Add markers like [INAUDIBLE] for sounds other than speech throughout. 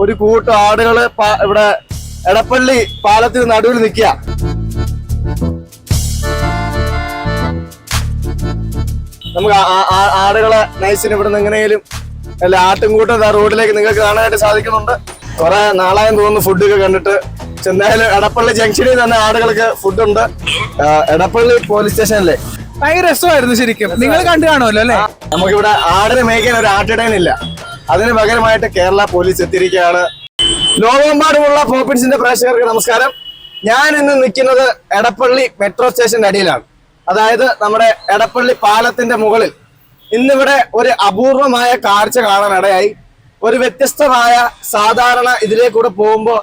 ഒരു കൂട്ടം ആടുകൾ ഇവിടെ എടപ്പള്ളി പാലത്തിന് നടുവിൽ നിൽക്കുക. നമുക്ക് ആ- ആ- ആ- ആടുകളെ നൈസിന് ഇവിടെ നിന്ന് എങ്ങനെയും അല്ല ആട്ടുംകൂട്ടം ദാ റോഡിലേക്ക് നിങ്ങൾക്ക് കാണാനായിട്ട് സാധിക്കുന്നുണ്ട്. കുറെ നാളായെന്ന് തോന്നുന്നു ഫുഡൊക്കെ കണ്ടിട്ട്. ചെന്നായാലും എടപ്പള്ളി ജംഗ്ഷനിൽ തന്നെ ആടുകൾക്ക് ഫുഡുണ്ട് ആ, എടപ്പള്ളി പോലീസ് സ്റ്റേഷനിലെ ഭയങ്കര രസമായിരുന്നു ശരിക്കും. നിങ്ങൾ കണ്ടു കാണുമല്ലോ അല്ലേ? നമുക്കിവിടെ ആടിനെ മേയ്ക്കാൻ ഒരു ആട്ടിടയനില്ല അതിന് പകരമായിട്ട് കേരള പോലീസ് എത്തിയിരിക്കുകയാണ്. ലോകമെമ്പാടുമുള്ള പോപ്പിൻസിന്റെ പ്രേക്ഷകർക്ക് നമസ്കാരം. ഞാൻ ഇന്ന് നിൽക്കുന്നത് എടപ്പള്ളി മെട്രോ സ്റ്റേഷന്റെ അടിയിലാണ്. അതായത് നമ്മുടെ എടപ്പള്ളി പാലത്തിന്റെ മുകളിൽ. ഇന്നിവിടെ ഒരു അപൂർവമായ കാഴ്ച കാണാൻ ഇടയായി. ഒരു വ്യത്യസ്തമായ സാധാരണ ഇതിലേ കൂടെ പോകുമ്പോൾ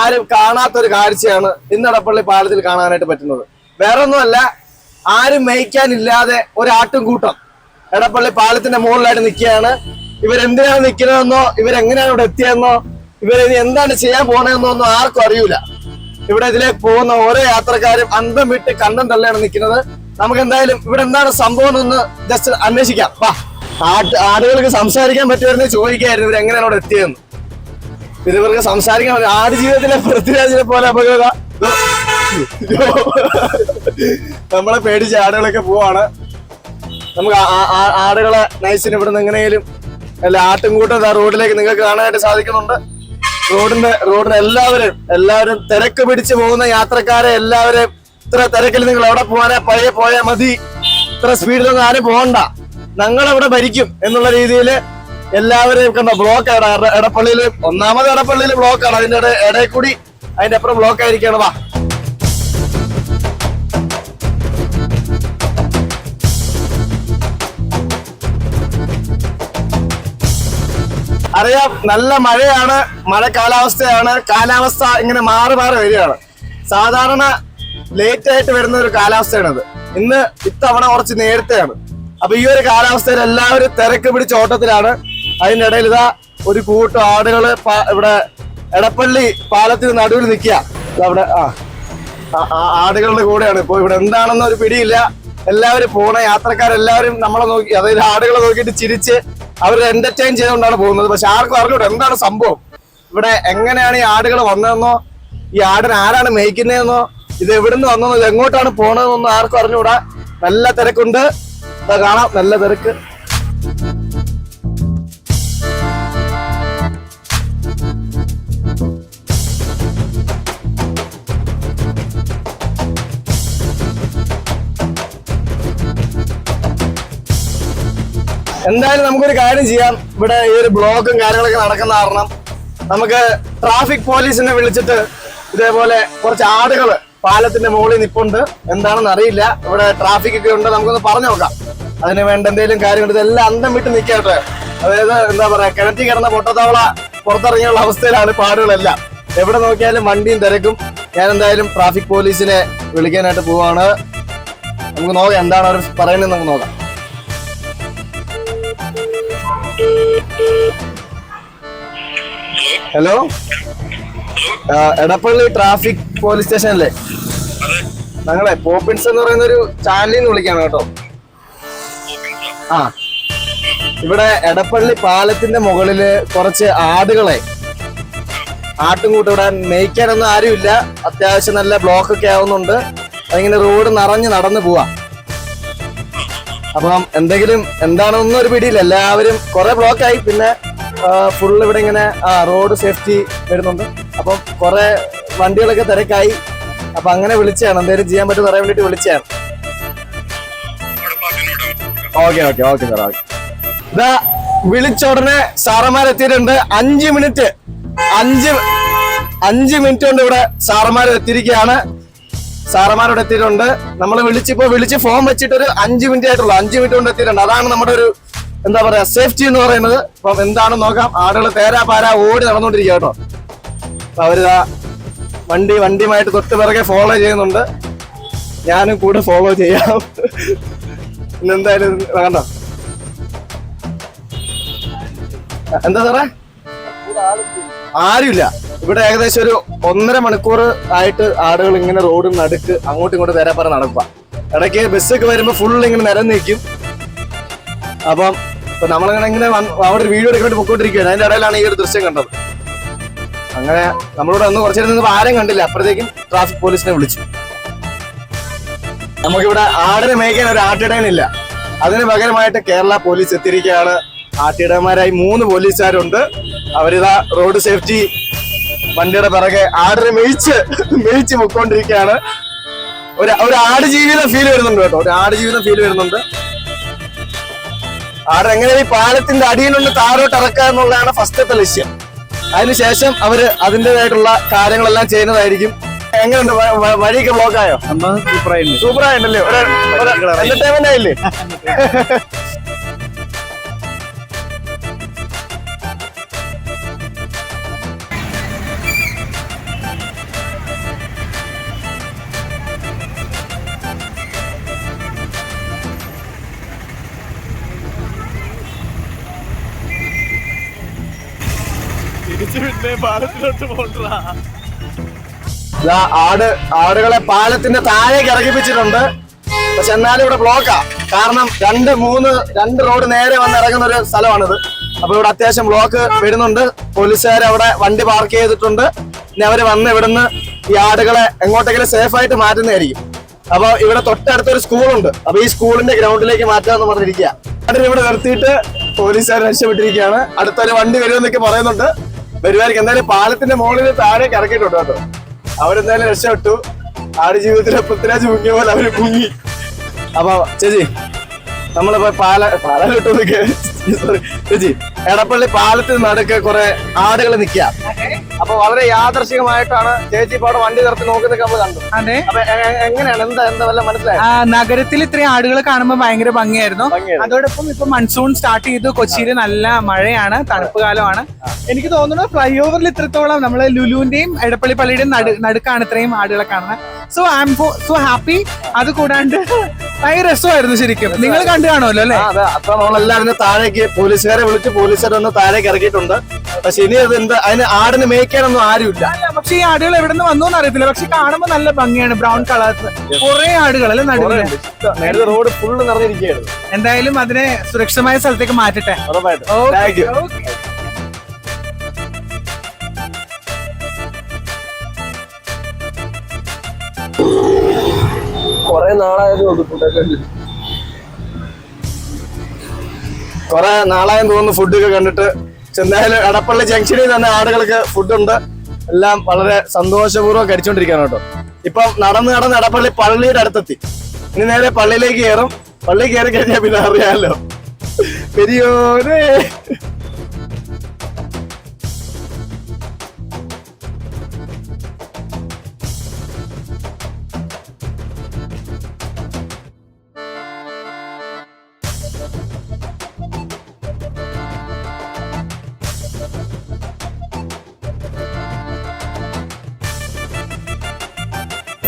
ആരും കാണാത്ത ഒരു കാഴ്ചയാണ് ഇന്ന് എടപ്പള്ളി പാലത്തിൽ കാണാനായിട്ട് പറ്റുന്നത്. വേറെ ഒന്നുമല്ല ആരും മേയ്ക്കാനില്ലാതെ ഒരു ആട്ടുംകൂട്ടം എടപ്പള്ളി പാലത്തിന്റെ മുകളിലായിട്ട് നിൽക്കുകയാണ്. ഇവരെന്തിനാണ് നിൽക്കുന്നതെന്നോ ഇവരെങ്ങനെയാണ് ഇവിടെ എത്തിയതെന്നോ ഇവരിനി എന്താണ് ചെയ്യാൻ പോണതെന്നോ ഒന്നും ആർക്കും അറിയൂല. ഇവിടെ ഇതിലേക്ക് പോകുന്ന ഓരോ യാത്രക്കാരും അന്തം വിട്ട് കണ്ടം തള്ളിയാണ് നിൽക്കുന്നത്. നമുക്ക് എന്തായാലും ഇവിടെ എന്താണ് സംഭവം എന്ന് ജസ്റ്റ് അന്വേഷിക്കാം. വാ. ആട്ട് ആടുകൾക്ക് സംസാരിക്കാൻ പറ്റുമായിരുന്നു ചോദിക്കായിരുന്നു ഇവർ എങ്ങനെയാണ് ഇവിടെ എത്തിയതെന്ന്. ഇത് ഇവർക്ക് സംസാരിക്കാൻ ആട് ജീവിതത്തിലെ പൃഥ്വിരാജിനെ പോലെ അപകട. നമ്മളെ പേടിച്ച് ആടുകളൊക്കെ പോവാണ്. നമുക്ക് ആടുകളെ നൈസിന് നിന്ന് എങ്ങനെയും അല്ല ആട്ടുംകൂട്ടം ദാ റോഡിലേക്ക് നിങ്ങൾക്ക് കാണാനായിട്ട് സാധിക്കുന്നുണ്ട്. റോഡിന്റെ റോഡിന് എല്ലാവരും എല്ലാവരും തിരക്ക് പിടിച്ചു പോകുന്ന യാത്രക്കാരെ എല്ലാവരെയും ഇത്ര തിരക്കിൽ നിങ്ങൾ എവിടെ പോകാനാ പഴയ പോയാൽ മതി. ഇത്ര സ്പീഡിലൊന്നും ആരും പോകണ്ട. ഞങ്ങളെവിടെ ഭരിക്കും എന്നുള്ള രീതിയിൽ എല്ലാവരെയും കണ്ട ബ്ലോക്ക് എടപ്പള്ളിയിൽ ഒന്നാമത് എടപ്പള്ളിയിൽ ബ്ലോക്കാണ് അതിന്റെ ഇട- ഇടയിൽ കൂടി അതിന്റെ അപ്പുറം ബ്ലോക്ക് ആയിരിക്കണം. വാ. അറിയാം നല്ല മഴയാണ് മഴ കാലാവസ്ഥയാണ്. കാലാവസ്ഥ ഇങ്ങനെ മാറി മാറി വരികയാണ്. സാധാരണ ലേറ്റ് ആയിട്ട് വരുന്ന ഒരു കാലാവസ്ഥയാണിത്. ഇന്ന് ഇത്തവണ കുറച്ച് നേരത്തെയാണ്. അപ്പൊ ഈ ഒരു കാലാവസ്ഥയിൽ എല്ലാവരും തിരക്ക് പിടിച്ച ഓട്ടത്തിലാണ്. അതിന്റെ ഇടയിൽ ഇതാ ഒരു കൂട്ടം ആടുകൾ ഇവിടെ എടപ്പള്ളി പാലത്തിന് നടുവിൽ നിൽക്കുക. അവിടെ ആ ആടുകളുടെ കൂടെയാണ്. ഇപ്പൊ ഇവിടെ എന്താണെന്ന് ഒരു പിടിയില്ല. എല്ലാവരും പോണ യാത്രക്കാരെല്ലാവരും നമ്മളെ നോക്കി അതായത് ആടുകളെ നോക്കിയിട്ട് ചിരിച്ച് അവർ എന്റർടൈൻ ചെയ്തുകൊണ്ടാണ് പോകുന്നത്. പക്ഷെ ആർക്കും അറിഞ്ഞൂടെ എന്താണ് സംഭവം. ഇവിടെ എങ്ങനെയാണ് ഈ ആടുകൾ വന്നതെന്നോ ഈ ആടിനെ ആരാണ് മേയ്ക്കുന്നതെന്നോ ഇത് എവിടുന്ന് വന്നതെന്നോ ഇത് എങ്ങോട്ടാണ് പോണതെന്നൊന്നും ആർക്കും അറിഞ്ഞൂടാ. നല്ല തിരക്കുണ്ട്. ഇതാ കാണാം. നല്ല തിരക്ക്. എന്തായാലും നമുക്കൊരു കാര്യം ചെയ്യാം. ഇവിടെ ഈ ഒരു ബ്ലോക്കും കാര്യങ്ങളൊക്കെ നടക്കുന്ന കാരണം നമുക്ക് ട്രാഫിക് പോലീസിനെ വിളിച്ചിട്ട് ഇതേപോലെ കുറച്ച് ആടുകൾ പാലത്തിന്റെ മുകളിൽ നിപ്പുണ്ട്. എന്താണെന്ന് അറിയില്ല. ഇവിടെ ട്രാഫിക് ഒക്കെ ഉണ്ട്. നമുക്കൊന്ന് പറഞ്ഞു നോക്കാം. അതിന് വേണ്ട എന്തെങ്കിലും കാര്യങ്ങൾ. ഇതെല്ലാം അന്തം വിട്ട് നിൽക്കട്ടെ. അതായത് എന്താ പറയാ കിണറ്റി കിടന്ന പൊട്ടത്തവള പുറത്തിറങ്ങിയുള്ള അവസ്ഥയിലാണ് പാടുകളെല്ലാം. എവിടെ നോക്കിയാലും വണ്ടിയും തിരക്കും. ഞാൻ എന്തായാലും ട്രാഫിക് പോലീസിനെ വിളിക്കാനായിട്ട് പോവാണ്. നമുക്ക് നോക്കാം. എന്താണ് അവർ പറയുന്നത് നമുക്ക് നോക്കാം. Hello Edappally traffic police station അല്ലേ ഞങ്ങളെ പോപ്പിൻസ് എന്ന് പറയുന്ന ഒരു ചാനലിൽ നിന്ന് വിളിക്കാണ് കേട്ടോ. ആ ഇവിടെ എടപ്പള്ളി പാലത്തിന്റെ മുകളിൽ കുറച്ച് ആടുകളെ ആട്ടുംകൂട്ടം ഇവിടെ മേയ്ക്കാനൊന്നും ആരുമില്ല. അത്യാവശ്യം നല്ല ബ്ലോക്ക് ഒക്കെ ആവുന്നുണ്ട്. അതിങ്ങനെ റോഡ് നിറഞ്ഞ് നടന്നു പോവാ. അപ്പം എന്തെങ്കിലും എന്താണെന്നൊന്നും ഒരു പിടിയില്ല. എല്ലാവരും കുറെ ബ്ലോക്ക് ആയി. പിന്നെ ഫുൾ ഇവിടെ ഇങ്ങനെ റോഡ് സേഫ്റ്റി വരുന്നുണ്ട്. അപ്പം കുറെ വണ്ടികളൊക്കെ തിരക്കായി. അപ്പൊ അങ്ങനെ വിളിച്ചതാണ്. എന്തെങ്കിലും ചെയ്യാൻ പറ്റും പറയാൻ വേണ്ടിട്ട് വിളിച്ചതാണ്. Okay okay okay sir okay. ഇതാ വിളിച്ച ഉടനെ സാറന്മാർ എത്തിയിട്ടുണ്ട്. അഞ്ച് മിനിറ്റ്. അഞ്ച് അഞ്ച് മിനിറ്റ് കൊണ്ട് ഇവിടെ സാറന്മാർ എത്തിയിരിക്കുകയാണ്. സാറന്മാരോട് എത്തിയിട്ടുണ്ട്. നമ്മൾ വിളിച്ചിപ്പോ വിളിച്ച് ഫോൺ വെച്ചിട്ട് ഒരു അഞ്ച് മിനിറ്റ് ആയിട്ടുള്ളൂ. അഞ്ച് മിനിറ്റ് കൊണ്ട് എത്തിയിട്ടുണ്ട്. അതാണ് നമ്മുടെ ഒരു എന്താ പറയാ സേഫ്റ്റി എന്ന് പറയുന്നത്. അപ്പം എന്താണെന്ന് നോക്കാം. ആളുകൾ തേരാ പാരാ ഓടി നടന്നുകൊണ്ടിരിക്കുക കേട്ടോ. അവർ വണ്ടി വണ്ടിയുമായിട്ട് തൊട്ട് പിറകെ ഫോളോ ചെയ്യുന്നുണ്ട്. ഞാനും കൂടെ ഫോളോ ചെയ്യാം. ഇന്നെന്തായാലും വേണ്ട എന്താ സാറേ? ആരുമില്ല. ഇവിടെ ഏകദേശം ഒരു ഒന്നര മണിക്കൂർ ആയിട്ട് ആളുകൾ ഇങ്ങനെ റോഡ് നടുക്ക് അങ്ങോട്ടും ഇങ്ങോട്ടും നേരെ പറ നടക്കുക. ഇടയ്ക്ക് ബസ്സൊക്കെ വരുമ്പോൾ ഫുൾ ഇങ്ങനെ നിരം നിൽക്കും അപ്പം ഇപ്പൊ നമ്മളിങ്ങനെ ഇങ്ങനെ അവിടെ ഒരു വീഡിയോ എടുക്കാൻ പൊക്കോണ്ടിരിക്കുകയാണ്. അതിന്റെ ഇടയിലാണ് ഈ ഒരു ദൃശ്യം കണ്ടത്. അങ്ങനെ നമ്മളോട് ഒന്ന് കുറച്ചു നേരം ആരും കണ്ടില്ല. അപ്പോഴത്തേക്കും ട്രാഫിക് പോലീസിനെ വിളിച്ചു. നമുക്കിവിടെ ആടിനെ മേയ്ക്കാൻ ഒരു ആട്ടിടയനില്ല അതിന് പകരമായിട്ട് കേരള പോലീസ് എത്തിയിരിക്കുകയാണ്. ആട്ടിടയന്മാരായി മൂന്ന് പോലീസുകാരുണ്ട് അവരിതാ റോഡ് സേഫ്റ്റി വണ്ടിയുടെ പിറകെ ആടിനെ മേയിച്ച് മേയിച്ച് പൊക്കോണ്ടിരിക്കുകയാണ്. ഒരു ഒരു ആട് ജീവിതം ഫീൽ വരുന്നുണ്ട് കേട്ടോ. ഒരു ആട് ജീവിതം ഫീൽ വരുന്നുണ്ട്. ആട് എങ്ങനെ ഈ പാലത്തിന്റെ അടിയിലുള്ള നിന്ന് താഴോട്ട് ഇറക്കുക എന്നുള്ളതാണ് ഫസ്റ്റത്തെ ലക്ഷ്യം. അതിനുശേഷം അവർ അതിന്റെതായിട്ടുള്ള കാര്യങ്ങളെല്ലാം ചെയ്യുന്നതായിരിക്കും. എങ്ങനെയുണ്ട്? വഴിയൊക്കെ ബ്ലോക്കായോ സൂപ്പറായിട്ടുണ്ടല്ലേ ഒരു എന്റർടൈൻമെന്റ് ആയില്ലേ? [LAUGHS] ആട് ആടുകളെ പാലത്തിന്റെ താഴേക്ക് ഇറങ്ങിപ്പിച്ചിട്ടുണ്ട്. പക്ഷെ എന്നാലും ഇവിടെ ബ്ലോക്കാ കാരണം രണ്ട് മൂന്ന് രണ്ട് റോഡ് നേരെ വന്ന് ഇറങ്ങുന്ന ഒരു സ്ഥലമാണിത്. അപ്പൊ ഇവിടെ അത്യാവശ്യം ബ്ലോക്ക് വരുന്നുണ്ട്. പോലീസുകാർ അവിടെ വണ്ടി പാർക്ക് ചെയ്തിട്ടുണ്ട്. ഇനി അവർ വന്ന് ഇവിടുന്ന് ഈ ആടുകളെ എങ്ങോട്ടെങ്കിലും സേഫ് ആയിട്ട് മാറ്റുന്നതായിരിക്കും. അപ്പൊ ഇവിടെ തൊട്ടടുത്തൊരു സ്കൂളുണ്ട് അപ്പൊ ഈ സ്കൂളിന്റെ ഗ്രൗണ്ടിലേക്ക് മാറ്റാന്ന് പറഞ്ഞിരിക്കുക ഇവിടെ നിർത്തിയിട്ട് പോലീസുകാർ രക്ഷപ്പെട്ടിരിക്കുകയാണ്. അടുത്തൊരു വണ്ടി വരുമെന്നൊക്കെ പറയുന്നുണ്ട്. വരുമായിരിക്കും. എന്തായാലും പാലത്തിന്റെ മുകളിൽ താഴേക്ക് ഇറക്കിയിട്ടുണ്ട് കേട്ടോ. അവരെന്തായാലും രക്ഷപ്പെട്ടു. ആട് ജീവിതത്തിലെ പൃഥ്വിരാജ് മുങ്ങിയ പോലെ അവർ മുങ്ങി. അപ്പൊ ചേച്ചി നമ്മളിപ്പോ പാല പാല കിട്ടുന്നൊക്കെ ചേച്ചി എടപ്പള്ളി പാലത്തിന് നടുക്ക് കുറെ ആടുകൾ നിൽക്കുക അപ്പൊ വളരെ യാദർശികമായിട്ടാണ് ചേച്ചി ഇപ്പൊ അവിടെ വണ്ടി നിർത്തി നോക്കി നമ്മൾ കണ്ടു അതെ. അപ്പൊ എങ്ങനെയാണ്? എന്താ എന്താ വല്ല മനസ്സിലായി? നഗരത്തിൽ ഇത്രയും ആടുകൾ കാണുമ്പോൾ ഭയങ്കര ഭംഗിയായിരുന്നു. അതോടൊപ്പം ഇപ്പൊ മൺസൂൺ സ്റ്റാർട്ട് ചെയ്തു. കൊച്ചിയിൽ നല്ല മഴയാണ് തണുപ്പ് കാലമാണ്. എനിക്ക് തോന്നുന്നു ഫ്ലൈ ഓവറിൽ ഇത്രത്തോളം നമ്മളെ ലുലുവിന്റെയും എടപ്പള്ളി പള്ളിയുടെയും നടു നടുക്കാണ് ഇത്രയും ആടുകളെ കാണുന്നത്. So I M so happy അത് കൂടാണ്ട് ഭയങ്കര രസമായിരുന്നു ശരിക്കും. നിങ്ങൾ കണ്ടു കാണുമല്ലോ അല്ലെ? അതെ. അപ്പൊ നമ്മളെല്ലാവരും താഴേക്ക് പോലീസുകാരെ വിളിച്ച് പോലീസുകാരെ ഒന്ന് താഴേക്ക് ഇറക്കിയിട്ടുണ്ട്. പക്ഷെ ഇനി അത് എന്താ അതിന് ആടിന് മേയ്ക്കാനൊന്നും ആരുമില്ല. പക്ഷെ ഈ ആടുകൾ എവിടെ നിന്ന് വന്നു അറിയത്തില്ല പക്ഷെ കാണുമ്പോ നല്ല ഭംഗിയാണ്. Brown colour. കുറെ ആടുകൾ അല്ലെ നടുവിൽ? നേരത്തെ റോഡ് ഫുള്ള് നിറഞ്ഞിരിക്കുകയാണ്. എന്തായാലും അതിനെ സുരക്ഷിതമായ സ്ഥലത്തേക്ക് മാറ്റട്ടെ. ഉറപ്പായിട്ടും. കൊറേ നാളായത് കൊറേ നാളായെന്ന് തോന്നുന്നു ഫുഡൊക്കെ കണ്ടിട്ട്. ചെന്നാലും അടപ്പള്ളി ജംഗ്ഷനിൽ തന്നെ ആടുകൾക്ക് ഫുഡുണ്ട് എല്ലാം വളരെ സന്തോഷപൂർവം കഴിച്ചുകൊണ്ടിരിക്കുകയാണ് കേട്ടോ. ഇപ്പം നടന്ന് നടന്ന് അടപ്പള്ളി പള്ളിയുടെ അടുത്തെത്തി. ഇനി നേരെ പള്ളിയിലേക്ക് കയറും. പള്ളി കയറി കഴിഞ്ഞാൽ പിന്നെ അറിയാലോ. പെരിയോരേ.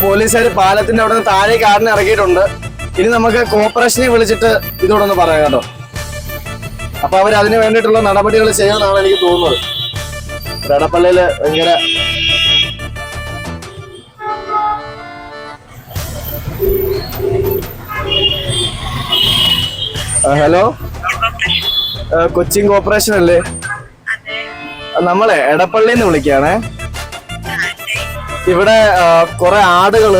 പോലീസുകാർ പാലത്തിന്റെ അവിടെ നിന്ന് താഴേക്ക് കാറിന് ഇറക്കിയിട്ടുണ്ട്. ഇനി നമുക്ക് കോർപ്പറേഷനെ വിളിച്ചിട്ട് ഇതോടെ ഒന്ന് പറയാം കേട്ടോ. അപ്പൊ അവർ അതിന് വേണ്ടിയിട്ടുള്ള നടപടികൾ ചെയ്യാന്നാണ് എനിക്ക് തോന്നുന്നത്. ഇവിടെ എടപ്പള്ളിയിൽ ഭയങ്കര ഹലോ? കൊച്ചിൻ കോർപ്പറേഷൻ അല്ലേ? നമ്മളെ എടപ്പള്ളിന്ന് വിളിക്കുകയാണേ. ഇവിടെ കുറെ ആടുകൾ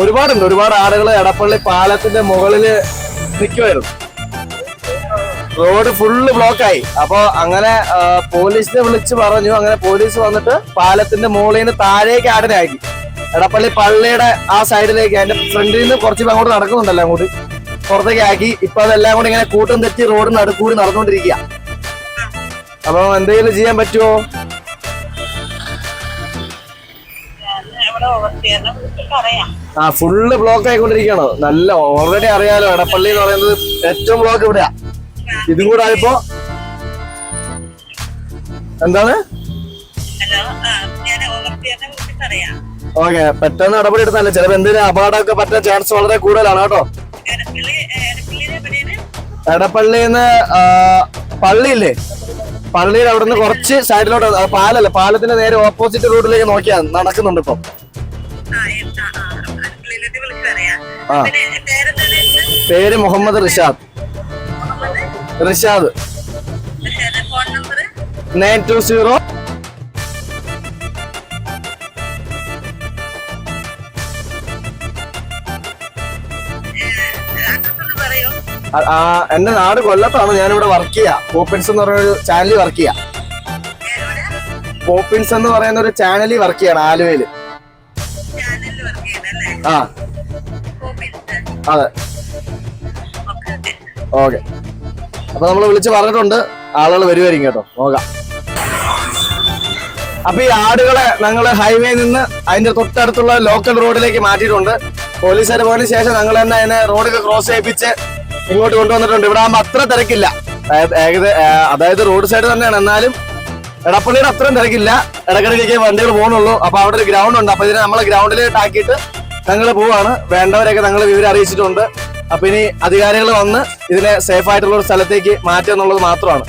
ഒരുപാടുണ്ട്. ഒരുപാട് ആടുകൾ എടപ്പള്ളി പാലത്തിന്റെ മുകളിൽ നിൽക്കുമായിരുന്നു റോഡ് ഫുള്ള് ബ്ലോക്കായി. അപ്പൊ അങ്ങനെ പോലീസിനെ വിളിച്ച് പറഞ്ഞു. അങ്ങനെ പോലീസ് വന്നിട്ട് പാലത്തിന്റെ മുകളിൽ നിന്ന് താഴേക്ക് ആടിനെ ആക്കി. എടപ്പള്ളി പള്ളിയുടെ ആ സൈഡിലേക്ക് അതിന്റെ ഫ്രണ്ടിൽ നിന്ന് കുറച്ച് അങ്ങോട്ട് നടക്കുന്നുണ്ടല്ലോ അങ്ങോട്ട്. പുറത്തേക്ക് ആക്കി. ഇപ്പൊ അതെല്ലാം കൂടി ഇങ്ങനെ കൂട്ടം തെറ്റി റോഡ് നടുക്കൂടി നടന്നുകൊണ്ടിരിക്കുക. അപ്പൊ എന്തെങ്കിലും ചെയ്യാൻ പറ്റുമോ ആ ഫുള്ള് ബ്ലോക്ക് ആയിക്കൊണ്ടിരിക്കുകയാണ്. നല്ല ഓൾറെഡി അറിയാലോ എടപ്പള്ളി എന്ന് പറയുന്നത് ഏറ്റവും ബ്ലോക്ക് ഇവിടെയാ. ഇതും കൂടെ ആയപ്പോ എന്താണ്? ഓക്കെ പെട്ടെന്ന് നടപടി എടുത്താലേ ചിലപ്പോ എന്തെങ്കിലും അപകടമൊക്കെ പറ്റാൻ ചാൻസ് വളരെ കൂടുതലാണ് കേട്ടോ. എടപ്പള്ളിന്ന് പള്ളിയില്ലേ? പള്ളിയിൽ അവിടെ നിന്ന് കുറച്ച് സൈഡിലോട്ട് പാലല്ലേ പാലല്ല? പാലത്തിന്റെ നേരെ ഓപ്പോസിറ്റ് റൂട്ടിലേക്ക് നോക്കിയാ നടക്കുന്നുണ്ട് ഇപ്പം. ആ. പേര് Muhammad Rishad. Rishad. Nine two zero. എന്റെ നാട് കൊല്ലത്താണ്. ഞാനിവിടെ വർക്ക് ചെയ്യാ. പോപ്പിൻസ് എന്ന് പറയുന്ന ഒരു ചാനലിൽ വർക്ക് ചെയ്യാ. പോപ്പിൻസ് എന്ന് പറയുന്ന ഒരു ചാനലിൽ വർക്ക് ചെയ്യണം ആലുവയിൽ. ആ. അതെ. ഓക്കെ. അപ്പൊ നമ്മൾ വിളിച്ച് പറഞ്ഞിട്ടുണ്ട്. ആളുകൾ വരുമായിരിക്കും കേട്ടോ. നോക്കാം. അപ്പൊ ഈ ആടുകളെ ഞങ്ങൾ ഹൈവേ നിന്ന് അതിന്റെ തൊട്ടടുത്തുള്ള ലോക്കൽ റോഡിലേക്ക് മാറ്റിയിട്ടുണ്ട്. പോലീസുകാർ പോയതിനു ശേഷം ഞങ്ങൾ തന്നെ അതിനെ റോഡൊക്കെ ക്രോസ് ചെയ്യിപ്പിച്ച് ഇങ്ങോട്ട് കൊണ്ടുവന്നിട്ടുണ്ട്. ഇവിടെ ആകുമ്പോൾ അത്ര തിരക്കില്ല. അതായത് റോഡ് സൈഡ് തന്നെയാണ്. എന്നാലും എടപ്പള്ളിയുടെ അത്രയും തിരക്കില്ല. ഇടയ്ക്കിടയ്ക്ക് വണ്ടികൾ പോകുന്നുള്ളൂ അപ്പൊ അവിടെ ഒരു ഗ്രൗണ്ട് ഉണ്ട്. അപ്പൊ ഇതിനെ നമ്മൾ ഗ്രൗണ്ടിലേക്ക് ആക്കിയിട്ട് ഞങ്ങൾ പോവാണ്. വേണ്ടവരെയൊക്കെ ഞങ്ങൾ വിവരം അറിയിച്ചിട്ടുണ്ട്. അപ്പൊ ഇനി അധികാരികൾ വന്ന് ഇതിനെ സേഫ് ആയിട്ടുള്ള ഒരു സ്ഥലത്തേക്ക് മാറ്റുക എന്നുള്ളത് മാത്രമാണ്.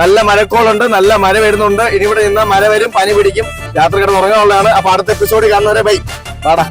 നല്ല മഴക്കോളുണ്ട് നല്ല മഴ വരുന്നുണ്ട്. ഇനി ഇവിടെ നിന്നാൽ മഴ വരും പനി പിടിക്കും. രാത്രി കിടന്ന് ഉറങ്ങാനുള്ളതാണ്. അപ്പൊ അടുത്ത എപ്പിസോഡ് കാണുന്നവരെ ബൈ പാടാ